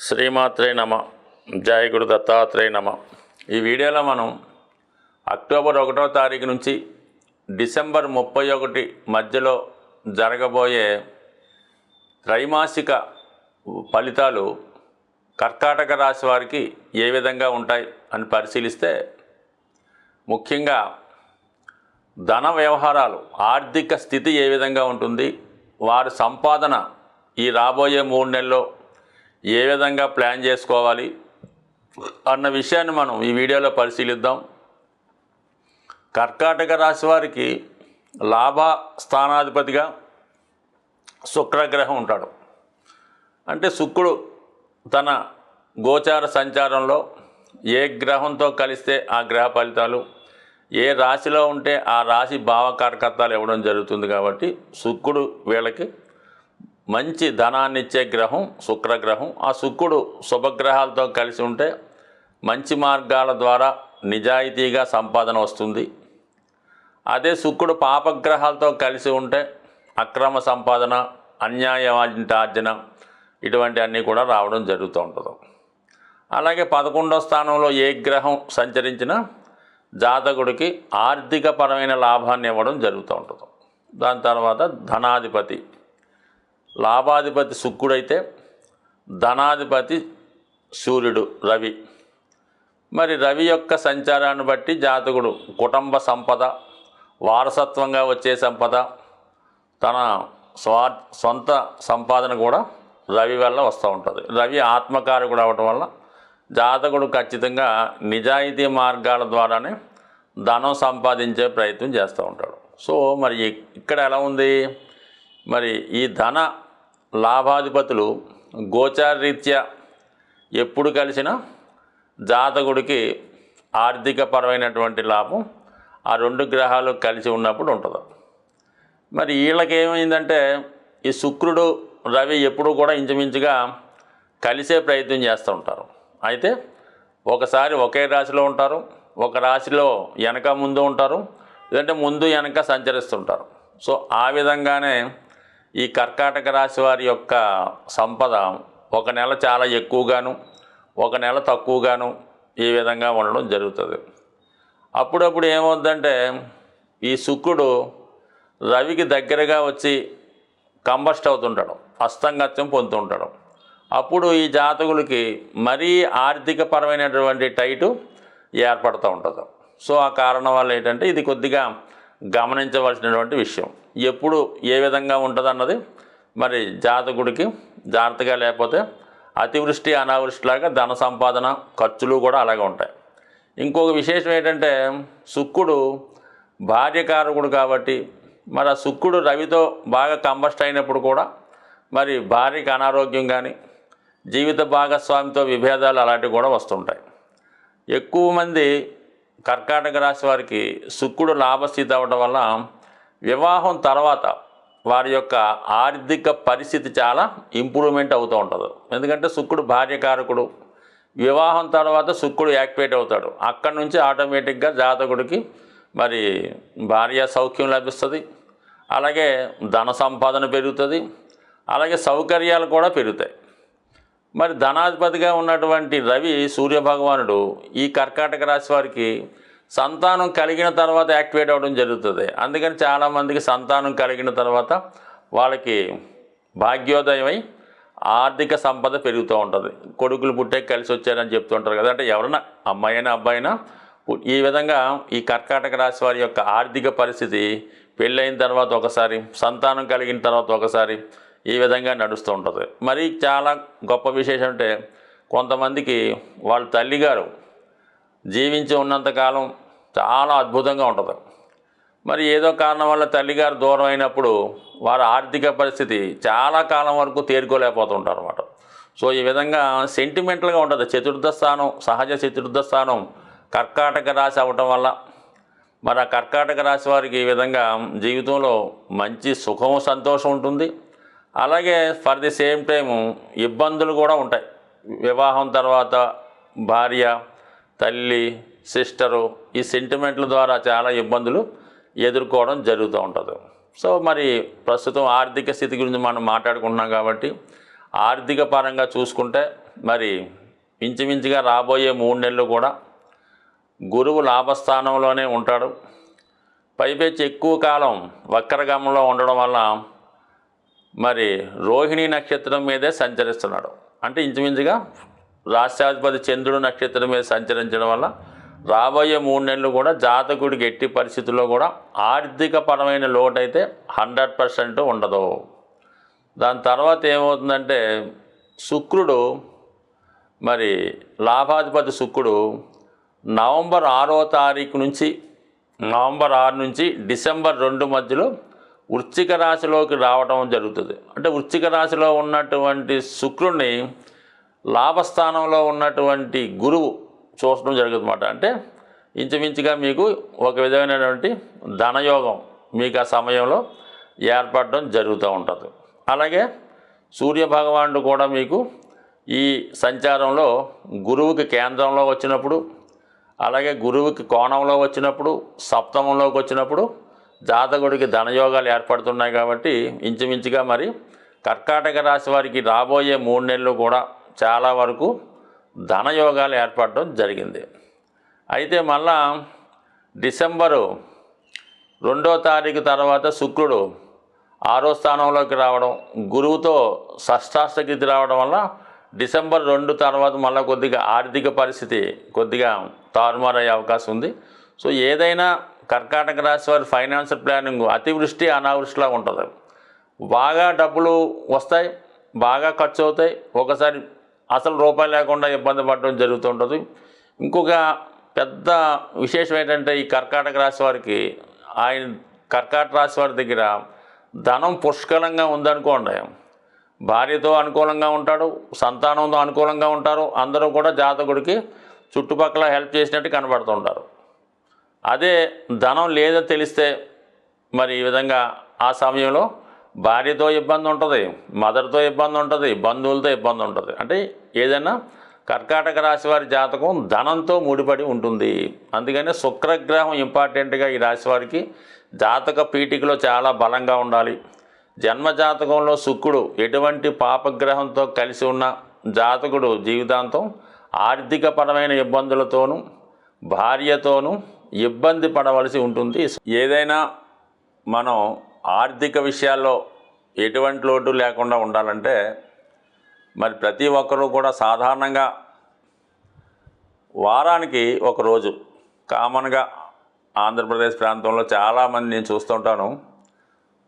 శ్రీమాత్రే నమ జయ గురు దత్తాత్రేయ నమ. ఈ వీడియోలో మనం అక్టోబర్ ఒకటో తారీఖు నుంచి డిసెంబర్ ముప్పై ఒకటి మధ్యలో జరగబోయే త్రైమాసిక ఫలితాలు కర్కాటక రాశి వారికి ఏ విధంగా ఉంటాయి అని పరిశీలిస్తే ముఖ్యంగా ధన వ్యవహారాలు ఆర్థిక స్థితి ఏ విధంగా ఉంటుంది వారి సంపాదన ఈ రాబోయే మూడు నెలల్లో ఏ విధంగా ప్లాన్ చేసుకోవాలి అన్న విషయాన్ని మనం ఈ వీడియోలో పరిశీలిద్దాం. కర్కాటక రాశి వారికి లాభ స్థానాధిపతిగా శుక్రగ్రహం ఉంటాడు. అంటే శుక్రుడు తన గోచార సంచారంలో ఏ గ్రహంతో కలిస్తే ఆ గ్రహ ఫలితాలు ఏ రాశిలో ఉంటే ఆ రాశి భావకారకత్వాలు ఇవ్వడం జరుగుతుంది కాబట్టి శుక్రుడు వీళ్ళకి మంచి ధనాన్ని ఇచ్చే గ్రహం శుక్రగ్రహం. ఆ శుక్రుడు శుభగ్రహాలతో కలిసి ఉంటే మంచి మార్గాల ద్వారా నిజాయితీగా సంపాదన వస్తుంది. అదే శుక్రుడు పాపగ్రహాలతో కలిసి ఉంటే అక్రమ సంపాదన అన్యాయవార్జన ఇటువంటి అన్నీ కూడా రావడం జరుగుతూ ఉంటుంది. అలాగే పదకొండో స్థానంలో ఏ గ్రహం సంచరించినా జాతకుడికి ఆర్థికపరమైన లాభాన్ని ఇవ్వడం జరుగుతూ ఉంటుంది. దాని తర్వాత ధనాధిపతి లాభాధిపతి శుక్రుడైతే ధనాధిపతి సూర్యుడు రవి. మరి రవి యొక్క సంచారాన్ని బట్టి జాతకుడు కుటుంబ సంపద వారసత్వంగా వచ్చే సంపద తన స్వా సొంత సంపాదన కూడా రవి వల్ల వస్తూ ఉంటుంది. రవి ఆత్మకారకుడు అవటం వల్ల జాతకుడు ఖచ్చితంగా నిజాయితీ మార్గాల ద్వారానే ధనం సంపాదించే ప్రయత్నం చేస్తూ ఉంటాడు. సో మరి ఇక్కడ ఎలా ఉంది? మరి ఈ ధన లాభాధిపతులు గోచారరీత్యా ఎప్పుడు కలిసినా జాతకుడికి ఆర్థికపరమైనటువంటి లాభం ఆ రెండు గ్రహాలు కలిసి ఉన్నప్పుడు ఉంటుంది. మరి వీళ్ళకి ఏమైందంటే ఈ శుక్రుడు రవి ఎప్పుడు కూడా ఇంచుమించుగా కలిసే ప్రయత్నం చేస్తూ ఉంటారు. అయితే ఒకసారి ఒకే రాశిలో ఉంటారు ఒక రాశిలో వెనక ముందు ఉంటారు లేదంటే ముందు వెనక సంచరిస్తుంటారు. సో ఆ విధంగానే ఈ కర్కాటక రాశి వారి యొక్క సంపద ఒక నెల చాలా ఎక్కువగాను ఒక నెల తక్కువగాను ఈ విధంగా ఉండడం జరుగుతుంది. అప్పుడప్పుడు ఏమవుద్దంటే ఈ శుక్రుడు రవికి దగ్గరగా వచ్చి కంబస్ట్ అవుతుంటాడు అస్తంగత్యం పొందుతుంటాడు. అప్పుడు ఈ జాతకులకి మరీ ఆర్థికపరమైనటువంటి టైటు ఏర్పడుతూ ఉంటుంది. సో ఆ కారణం వల్ల ఏంటంటే ఇది కొద్దిగా గమనించవలసినటువంటి విషయం. ఎప్పుడు ఏ విధంగా ఉంటుందన్నది మరి జాతకుడికి జాగ్రత్తగా లేకపోతే అతివృష్టి అనావృష్టిలాగా ధన సంపాదన ఖర్చులు కూడా అలాగే ఉంటాయి. ఇంకొక విశేషం ఏంటంటే శుక్రుడు భార్యకారకుడు కాబట్టి మరి ఆ శుక్రుడు రవితో బాగా కంబస్ట్ అయినప్పుడు కూడా మరి భార్యకి అనారోగ్యం కానీ జీవిత భాగస్వామితో విభేదాలు అలాంటివి కూడా వస్తుంటాయి. ఎక్కువ మంది కర్కాటక రాశి వారికి శుక్రుడు లాభస్థితి అవ్వడం వల్ల వివాహం తర్వాత వారి యొక్క ఆర్థిక పరిస్థితి చాలా ఇంప్రూవ్మెంట్ అవుతూ ఉంటుంది. ఎందుకంటే శుక్రుడు భార్యకారకుడు వివాహం తర్వాత శుక్రుడు యాక్టివేట్ అవుతాడు. అక్కడి నుంచి ఆటోమేటిక్గా జాతకుడికి మరి భార్య సౌఖ్యం లభిస్తుంది. అలాగే ధన సంపాదన పెరుగుతుంది. అలాగే సౌకర్యాలు కూడా పెరుగుతాయి. మరి ధనాధిపతిగా ఉన్నటువంటి రవి సూర్యభగవానుడు ఈ కర్కాటక రాశి వారికి సంతానం కలిగిన తర్వాత యాక్టివేట్ అవ్వడం జరుగుతుంది. అందుకని చాలామందికి సంతానం కలిగిన తర్వాత వాళ్ళకి భాగ్యోదయమై ఆర్థిక సంపద పెరుగుతూ ఉంటుంది. కొడుకులు పుట్టే కలిసి వచ్చారని చెప్తుంటారు కదా. అంటే ఎవరైనా అమ్మాయి అయినా అబ్బాయి అయినా ఈ విధంగా ఈ కర్కాటక రాశి వారి యొక్క ఆర్థిక పరిస్థితి పెళ్ళైన తర్వాత ఒకసారి సంతానం కలిగిన తర్వాత ఒకసారి ఈ విధంగా నడుస్తూ ఉంటుంది. మరి చాలా గొప్ప విశేషం అంటే కొంతమందికి వాళ్ళ తల్లిగారు జీవించి ఉన్నంతకాలం చాలా అద్భుతంగా ఉంటుంది. మరి ఏదో కారణం వల్ల తల్లిగారు దూరం అయినప్పుడు వారి ఆర్థిక పరిస్థితి చాలా కాలం వరకు తేరుకోలేకపోతుంటారు అనమాట సో ఈ విధంగా సెంటిమెంటల్గా ఉంటుంది. చతుర్థ స్థానం సహజ చతుర్థ స్థానం కర్కాటక రాశి అవ్వటం వల్ల మరి ఆ కర్కాటక రాశి వారికి ఈ విధంగా జీవితంలో మంచి సుఖం సంతోషం ఉంటుంది. అలాగే ఫర్ ది సేమ్ టైము ఇబ్బందులు కూడా ఉంటాయి. వివాహం తర్వాత భార్య తల్లి సిస్టరు ఈ సెంటిమెంట్ల ద్వారా చాలా ఇబ్బందులు ఎదుర్కోవడం జరుగుతూ ఉంటుంది. సో మరి ప్రస్తుతం ఆర్థిక స్థితి గురించి మనం మాట్లాడుకుంటున్నాం కాబట్టి ఆర్థిక పరంగా చూసుకుంటే మరి ఇంచుమించుగా రాబోయే మూడు నెలలు కూడా గురువు లాభస్థానంలోనే ఉంటాడు. పైపెచ్చి ఎక్కువ కాలం వక్రగమంలో ఉండడం వల్ల మరి రోహిణి నక్షత్రం మీదే సంచరిస్తున్నాడు. అంటే ఇంచుమించుగా రాష్ట్రాధిపతి చంద్రుడు నక్షత్రం మీద సంచరించడం వల్ల రాబోయే మూడు నెలలు కూడా జాతకుడికి ఎట్టి పరిస్థితుల్లో కూడా ఆర్థిక పరమైన లోటు అయితే హండ్రెడ్ పర్సెంట్ ఉండదు. దాని తర్వాత ఏమవుతుందంటే శుక్రుడు మరి లాభాధిపతి శుక్రుడు నవంబర్ ఆరో తారీఖు నుంచి నవంబర్ ఆరు నుంచి డిసెంబర్ రెండు మధ్యలో వృశ్చిక రాశిలోకి రావడం జరుగుతుంది. అంటే వృశ్చిక రాశిలో ఉన్నటువంటి శుక్రుడిని లాభస్థానంలో ఉన్నటువంటి గురువు చూడటం జరుగుతుందన్నమాట. అంటే ఇంచుమించుగా మీకు ఒక విధమైనటువంటి ధనయోగం మీకు ఆ సమయంలో ఏర్పడడం జరుగుతూ ఉంటుంది. అలాగే సూర్య భగవానుడు కూడా మీకు ఈ సంచారంలో గురువుకి కేంద్రంలో వచ్చినప్పుడు అలాగే గురువుకి కోణంలో వచ్చినప్పుడు సప్తమంలోకి వచ్చినప్పుడు జాతకుడికి ధనయోగాలు ఏర్పడుతున్నాయి కాబట్టి ఇంచుమించుగా మరి కర్కాటక రాశి వారికి రాబోయే మూడు నెలలు కూడా చాలా వరకు ధనయోగాలు ఏర్పడడం జరిగింది. అయితే మళ్ళా డిసెంబరు రెండో తారీఖు తర్వాత శుక్రుడు ఆరో స్థానంలోకి రావడం గురువుతో షష్టాష్టగితి రావడం వల్ల డిసెంబర్ రెండు తర్వాత మళ్ళీ కొద్దిగా ఆర్థిక పరిస్థితి కొద్దిగా తారుమారయ్యే అవకాశం ఉంది. సో ఏదైనా కర్కాటక రాశి వారి ఫైనాన్షియల్ ప్లానింగ్ అతివృష్టి అనావృష్టిలా ఉంటుంది. బాగా డబ్బులు వస్తాయి బాగా ఖర్చు అవుతాయి. ఒకసారి అసలు రూపాయి లేకుండా ఇబ్బంది పడడం జరుగుతుంటుంది. ఇంకొక పెద్ద విశేషం ఏంటంటే ఈ కర్కాటక రాశి వారికి ఆయన కర్కాటక రాశి వారి దగ్గర ధనం పుష్కలంగా ఉందనుకోండి. భార్యతో అనుకూలంగా ఉంటాడు సంతానంతో అనుకూలంగా ఉంటారు. అందరూ కూడా జాతకుడికి చుట్టుపక్కల హెల్ప్ చేసినట్టు కనబడుతూ ఉంటారు అదే ధనం లేదని తెలిస్తే మరి ఈ విధంగా ఆ సమయంలో భార్యతో ఇబ్బంది ఉంటుంది మదర్తో ఇబ్బంది ఉంటుంది బంధువులతో ఇబ్బంది ఉంటుంది. అంటే ఏదైనా కర్కాటక రాశి వారి జాతకం ధనంతో ముడిపడి ఉంటుంది. అందుకనే శుక్రగ్రహం ఇంపార్టెంట్గా ఈ రాశి వారికి జాతక పీఠికలో చాలా బలంగా ఉండాలి. జన్మ జాతకంలో శుక్రుడు ఎటువంటి పాపగ్రహంతో కలిసి ఉన్న జాతకుడు జీవితాంతం ఆర్థికపరమైన ఇబ్బందులతోనూ భార్యతోనూ ఇబ్బంది పడవలసి ఉంటుంది. ఏదైనా మనం ఆర్థిక విషయాల్లో ఎటువంటి లోటు లేకుండా ఉండాలంటే మరి ప్రతి ఒక్కరూ కూడా సాధారణంగా వారానికి ఒక రోజు కామన్గా ఆంధ్రప్రదేశ్ ప్రాంతంలో చాలామంది నేను చూస్తుంటాను.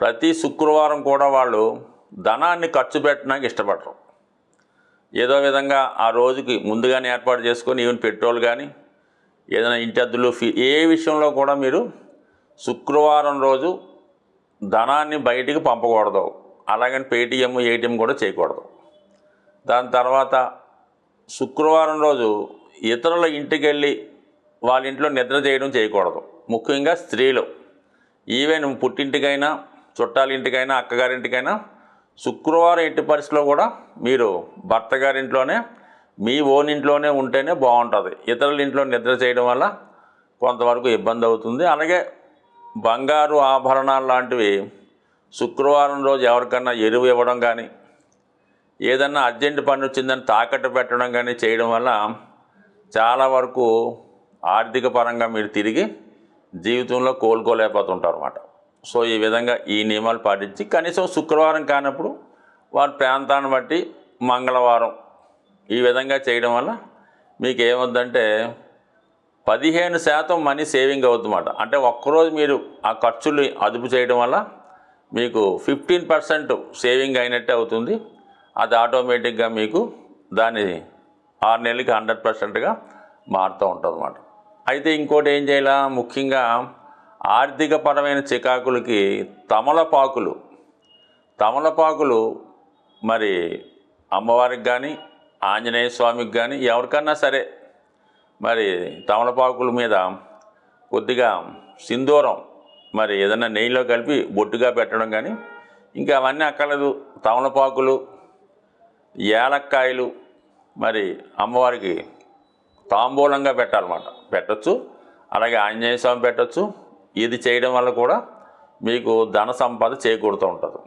ప్రతి శుక్రవారం కూడా వాళ్ళు ధనాన్ని ఖర్చు పెట్టడానికి ఇష్టపడరు. ఏదో విధంగా ఆ రోజుకి ముందుగానే ఏర్పాటు చేసుకొని ఈవెన్ పెట్రోల్ కానీ ఏదైనా ఇంటి అద్దెలు ఫీ ఏ విషయంలో కూడా మీరు శుక్రవారం రోజు ధనాన్ని బయటికి పంపకూడదు. అలాగని పేటిఎం ఏటీఎం కూడా చేయకూడదు. దాని తర్వాత శుక్రవారం రోజు ఇతరుల ఇంటికి వెళ్ళి వాళ్ళ ఇంట్లో నిద్ర చేయడం చేయకూడదు. ముఖ్యంగా స్త్రీలు. ఈవెన్ పుట్టింటికైనా చుట్టాల ఇంటికైనా అక్కగారింటికైనా శుక్రవారం ఎట్టి పరిస్థితిలో కూడా మీరు భర్త గారింట్లోనే మీ ఓన్ ఇంట్లోనే ఉంటేనే బాగుంటుంది. ఇతరుల ఇంట్లో నిద్ర చేయడం వల్ల కొంతవరకు ఇబ్బంది అవుతుంది. అలాగే బంగారు ఆభరణాలు లాంటివి శుక్రవారం రోజు ఎవరికన్నా ఎరువు ఇవ్వడం కానీ ఏదన్నా అర్జెంట్ పని వచ్చిందని తాకట్టు పెట్టడం కానీ చేయడం వల్ల చాలా వరకు ఆర్థిక పరంగా మీరు తిరిగి జీవితంలో కోలుకోలేకపోతుంటారు అన్నమాట సో ఈ విధంగా ఈ నియమాలు పాటించి కనీసం శుక్రవారం కానప్పుడు వారి ప్రాంతాన్ని బట్టి మంగళవారం ఈ విధంగా చేయడం వల్ల మీకు ఏమవుద్దంటే పదిహేను శాతం మనీ సేవింగ్ అవుతుందన్నమాట. అంటే ఒక్కరోజు మీరు ఆ ఖర్చులు అదుపు చేయడం వల్ల మీకు ఫిఫ్టీన్ పర్సెంట్ సేవింగ్ అయినట్టే అవుతుంది. అది ఆటోమేటిక్గా మీకు దాని ఆరు నెలలకి హండ్రెడ్ పర్సెంట్గా మారుతూ ఉంటుంది అన్నమాట అయితే ఇంకోటి ఏం చేయాలా? ముఖ్యంగా ఆర్థికపరమైన చికాకులకి తమలపాకులు తమలపాకులు మరి అమ్మవారికి కానీ ఆంజనేయ స్వామికి కానీ ఎవరికన్నా సరే మరి తమలపాకుల మీద కొద్దిగా సింధూరం మరి ఏదైనా నెయ్యిలో కలిపి బొట్టుగా పెట్టడం కానీ ఇంకా అవన్నీ అక్కర్లేదు. తమలపాకులు ఏలక్కాయలు మరి అమ్మవారికి తాంబూలంగా పెట్టాలన్నమాట. పెట్టచ్చు. అలాగే ఆంజనేయ స్వామి పెట్టచ్చు. ఇది చేయడం వల్ల కూడా మీకు ధన సంపద చేకూరుతూ ఉంటుంది.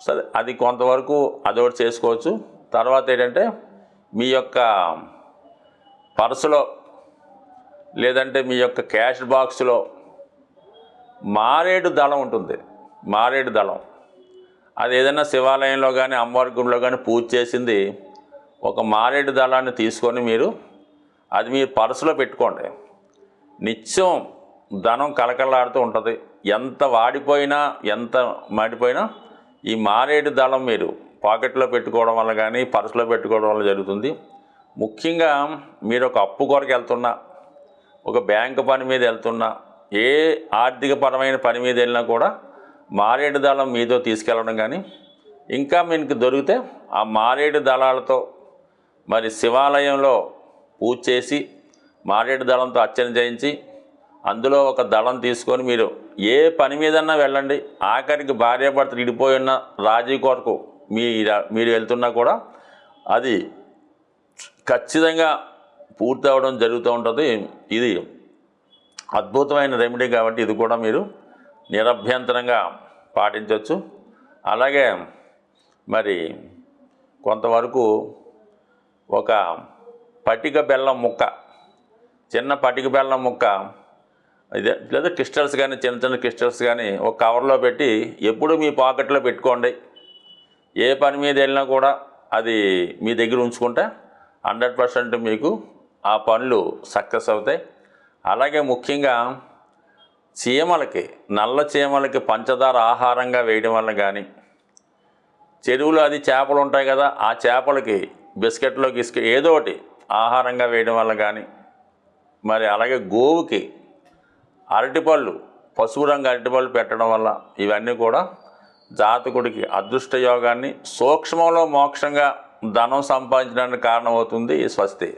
సరే అది కొంతవరకు అదొకటి చేసుకోవచ్చు. తర్వాత ఏంటంటే మీ యొక్క పర్సులో లేదంటే మీ యొక్క క్యాష్ బాక్స్లో మారేడు దళం ఉంటుంది. మారేడు దళం. అది ఏదైనా శివాలయంలో కానీ అమ్మవారి గుడిలో కానీ పూజ చేసింది ఒక మారేడు దళాన్ని తీసుకొని మీరు అది మీ పర్సులో పెట్టుకోండి. నిత్యం ధనం కలకలాడుతూ ఉంటుంది. ఎంత వాడిపోయినా ఎంత మాడిపోయినా ఈ మారేడు దళం మీరు పాకెట్లో పెట్టుకోవడం వల్ల కానీ పర్సులో పెట్టుకోవడం వల్ల జరుగుతుంది. ముఖ్యంగా మీరు ఒక అప్పు కొరకు వెళ్తున్నా ఒక బ్యాంకు పని మీద వెళ్తున్నా ఏ ఆర్థికపరమైన పని మీద వెళ్ళినా కూడా మారేడు దళం మీతో తీసుకెళ్ళడం కానీ ఇంకా మీకు దొరికితే ఆ మారేడు దళాలతో మరి శివాలయంలో పూజ చేసి మారేడు దళంతో అర్చన చేయించి అందులో ఒక దళం తీసుకొని మీరు ఏ పని మీదన్నా వెళ్ళండి. ఆఖరికి భార్యాభర్తలు ఇడిపోయి ఉన్న రాజీ కొరకు మీ మీరు వెళ్తున్నా కూడా అది ఖచ్చితంగా పూర్తి అవ్వడం జరుగుతూ ఉంటుంది. ఇది అద్భుతమైన రెమెడీ కాబట్టి ఇది కూడా మీరు నిరభ్యంతరంగా పాటించవచ్చు అలాగే మరి కొంతవరకు ఒక పటిక బెల్లం ముక్క చిన్న పటిక బెల్లం ముక్క ఇదే లేదా క్రిస్టల్స్ కానీ చిన్న చిన్న క్రిస్టల్స్ కానీ ఒక కవర్లో పెట్టి ఎప్పుడు మీ పాకెట్లో పెట్టుకోండి. ఏ పని మీద వెళ్ళినా కూడా అది మీ దగ్గర ఉంచుకుంటే హండ్రెడ్ పర్సెంట్ మీకు ఆ పనులు సక్సెస్ అవుతాయి. అలాగే ముఖ్యంగా చీమలకి నల్ల చీమలకి పంచదార ఆహారంగా వేయడం వల్ల కానీ చెరువులో అది చేపలు ఉంటాయి కదా ఆ చేపలకి బిస్కెట్లో గిస్కె ఏదో ఒకటి ఆహారంగా వేయడం వల్ల కానీ మరి అలాగే గోవుకి అరటిపళ్ళు పసుపు రంగు అరటిపళ్ళు పెట్టడం వల్ల ఇవన్నీ కూడా జాతకుడికి అదృష్ట యోగాన్ని సూక్ష్మంలో మోక్షంగా ధనం సంపాదించడానికి కారణమవుతుంది ఈ స్వస్తి.